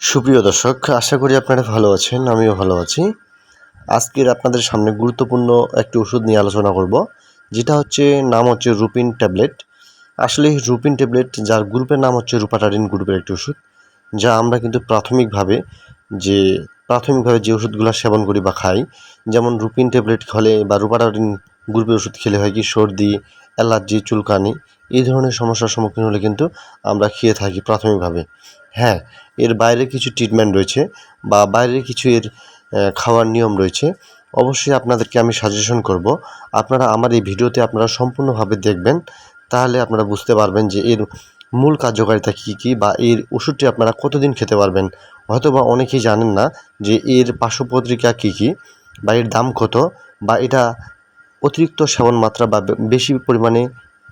সুপ্রিয় দর্শক, আশা করি আপনারা ভালো আছেন, আমিও ভালো আছি। আজকের আপনাদের সামনে গুরুত্বপূর্ণ একটি ওষুধ নিয়ে আলোচনা করব, যেটা হচ্ছে নাম হচ্ছে রুপিন ট্যাবলেট। আসলে রুপিন ট্যাবলেট, যার গ্রুপের নাম হচ্ছে রুপাটারিন গ্রুপের একটি ওষুধ, যা আমরা কিন্তু প্রাথমিকভাবে যে প্রাথমিকভাবে যে ওষুধগুলো সেবন করি বা খাই, যেমন রুপিন ট্যাবলেট খেলে বা রুপাটারিন গ্রুপের ওষুধ খেলে হয় কি, সর্দি, অ্যালার্জি, চুলকানি, এই ধরনের সমস্যার সম্মুখীন হলে কিন্তু আমরা খেয়ে থাকি প্রাথমিকভাবে। হ্যাঁ এর বাইরে কিছু ট্রিটমেন্ট রয়েছে বা বাইরে কিছু এর খাওয়ার নিয়ম রয়েছে। অবশ্যই আপনাদেরকে আমি সাজেশন করব। আপনারা আমার এই ভিডিওতে আপনারা সম্পূর্ণভাবে দেখবেন, তাহলে আপনারা বুঝতে পারবেন যে এর মূল কার্যকারিতা কী কী বা এর ওষুধটি আপনারা কতদিন খেতে পারবেন। হয়তো বা অনেকেই জানেন না যে এর পার্শ্বপত্রিকা কী কী বা এর দাম কত বা এটা অতিরিক্ত সেবন মাত্রা বা, বেশি পরিমাণে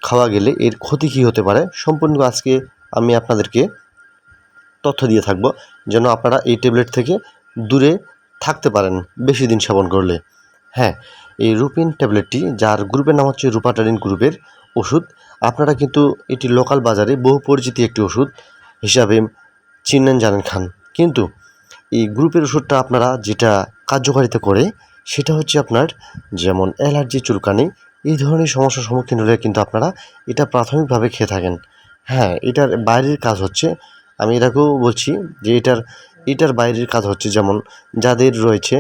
খাওয়া গেলে এর ক্ষতি কী হতে পারে। সম্পূর্ণ আজকে আমি আপনাদেরকে তথ্য দিয়ে থাকব যেন আপনারা এই ট্যাবলেট থেকে দূরে থাকতে পারেন বেশি দিন সেবন করলে। হ্যাঁ এই রুপিন ট্যাবলেটটি, যার গ্রুপের নাম হচ্ছে রুপাটারিন গ্রুপের ওষুধ, আপনারা কিন্তু এটি লোকাল বাজারে বহু পরিচিতি একটি ওষুধ হিসাবে চিনেন জানেন খান। কিন্তু এই গ্রুপের ওষুধটা আপনারা যেটা কার্যকারিতা করে, সেটা হচ্ছে আপনার যেমন অ্যালার্জি, চুলকানি, এই ধরনের সমস্যার সম্মুখীন হলে কিন্তু আপনারা এটা প্রাথমিকভাবে খেয়ে থাকেন। হ্যাঁ এটার বাইরের কাজ হচ্ছে আমি এটাকেও বলছি যে এটার এটার বাইরের কাজ হচ্ছে যেমন যাদের রয়েছে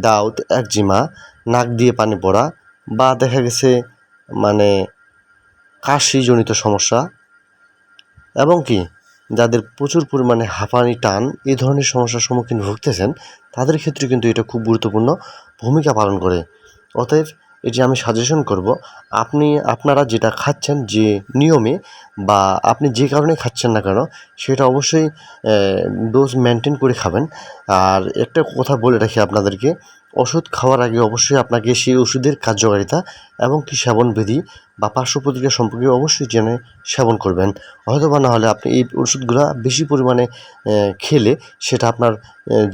দাউত একজিমা, নাক দিয়ে পানি পড়া বা দেখা গেছে মানে কাশিজনিত সমস্যা এবং কি যাদের প্রচুর পরিমাণে হাঁপানি, টান এই ধরনের সমস্যার সম্মুখীন ভুগতেছেন, তাদের ক্ষেত্রে কিন্তু এটা খুব গুরুত্বপূর্ণ ভূমিকা পালন করে। অতএব এটি আমি সাজেশন করব, আপনি, আপনারা যেটা খাচ্ছেন যে নিয়মে বা আপনি যে কারণে খাচ্ছেন না কেন, সেটা অবশ্যই ডোজ মেনটেন করে খাবেন। আর একটা কথা বলে রাখি আপনাদেরকে, ওষুধ খাওয়ার আগে অবশ্যই আপনাকে সেই ওষুধের কার্যকারিতা এবং কি সেবন বিধি বা পার্শ্ব প্রতিক্রিয়া সম্পর্কে অবশ্যই জেনে সেবন করবেন। হয়তো বা না হলে আপনি এই ওষুধগুলো বেশি পরিমাণে খেলে সেটা আপনার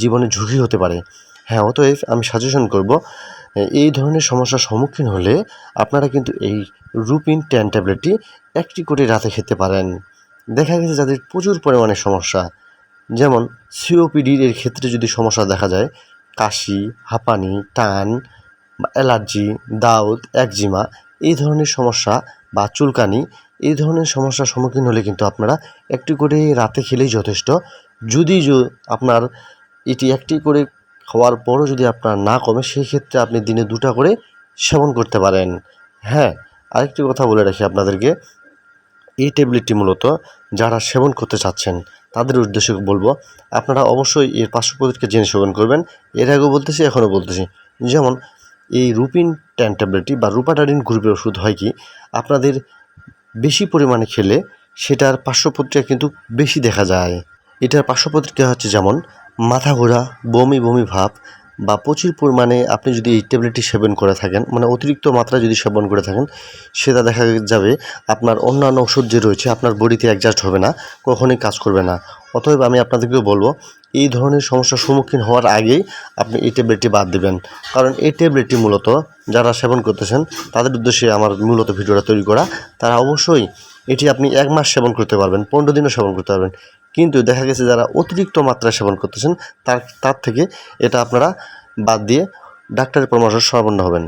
জীবনে ঝুঁকি হতে পারে। হ্যাঁ অতএব আমি সাজেশন করব এই ধরনের সমস্যার সম্মুখীন হলে আপনারা কিন্তু এই রুপিন টেন ট্যাবলেটটি একটি করে রাতে খেতে পারেন। দেখা গেছে যাদের প্রচুর পরিমাণে সমস্যা, যেমন সিওপিডির এর ক্ষেত্রে যদি সমস্যা দেখা যায়, কাশি, হাঁপানি, টান অ্যালার্জি, দাউদ, একজিমা, এই ধরনের সমস্যা বা চুলকানি, এই ধরনের সমস্যার সম্মুখীন হলে কিন্তু আপনারা একটি করে রাতে খেলেই যথেষ্ট। যদি আপনার এটি একটি করে খাওয়ার পরও যদি আপনার না কমে সেই ক্ষেত্রে আপনি দিনে দুটা করে সেবন করতে পারেন। হ্যাঁ আরেকটি কথা বলে রাখি আপনাদেরকে। এই ট্যাবলেটটি মূলত যারা সেবন করতে চাচ্ছেন, তাদের উদ্দেশ্যে বলব, আপনারা অবশ্যই এর পার্শ্বপ্রতিক্রিয়া জেনে সেবন করবেন। এর আগেও বলতেছি, এখনও বলতেছি। যেমন, এই রুপিন ট্যান ট্যাবলেটটি বা রুপাটারিন গ্রুপের ওষুধ হয় কি, আপনাদের বেশি পরিমাণে খেলে সেটার পার্শ্বপ্রতিক্রিয়া কিন্তু বেশি দেখা যায়। এটার পার্শ্বপ্রতিক্রিয়া হচ্ছে যেমন মাথা ঘোরা, বমি বমি ভাব বা প্রচুর পরিমাণে আপনি যদি এই ট্যাবলেটটি সেবন করে থাকেন মানে অতিরিক্ত মাত্রায় যদি সেবন করে থাকেন, সেটা দেখা যাবে আপনার অন্যান্য ওষুধ যে রয়েছে, আপনার বডিতে অ্যাডজাস্ট হবে না, কখনোই কাজ করবে না। অতএব আমি আপনাদেরকেও বলব, এই ধরনের সমস্যার সম্মুখীন হওয়ার আগেই আপনি এই ট্যাবলেটটি বাদ দেবেন। কারণ এই ট্যাবলেটটি মূলত যারা সেবন করতেছেন, তাদের উদ্দেশ্যে আমার মূলত ভিডিওটা তৈরি করা। তারা অবশ্যই এটি আপনি এক মাস সেবন করতে পারবেন, পনেরো দিনও সেবন করতে পারবেন। কিন্তু দেখা গেছে যারা অতিরিক্ত মাত্রায় সেবন করতেছেন, তার তার থেকে এটা আপনারা বাদ দিয়ে ডাক্তারের পরামর্শ সম্পন্ন হবেন।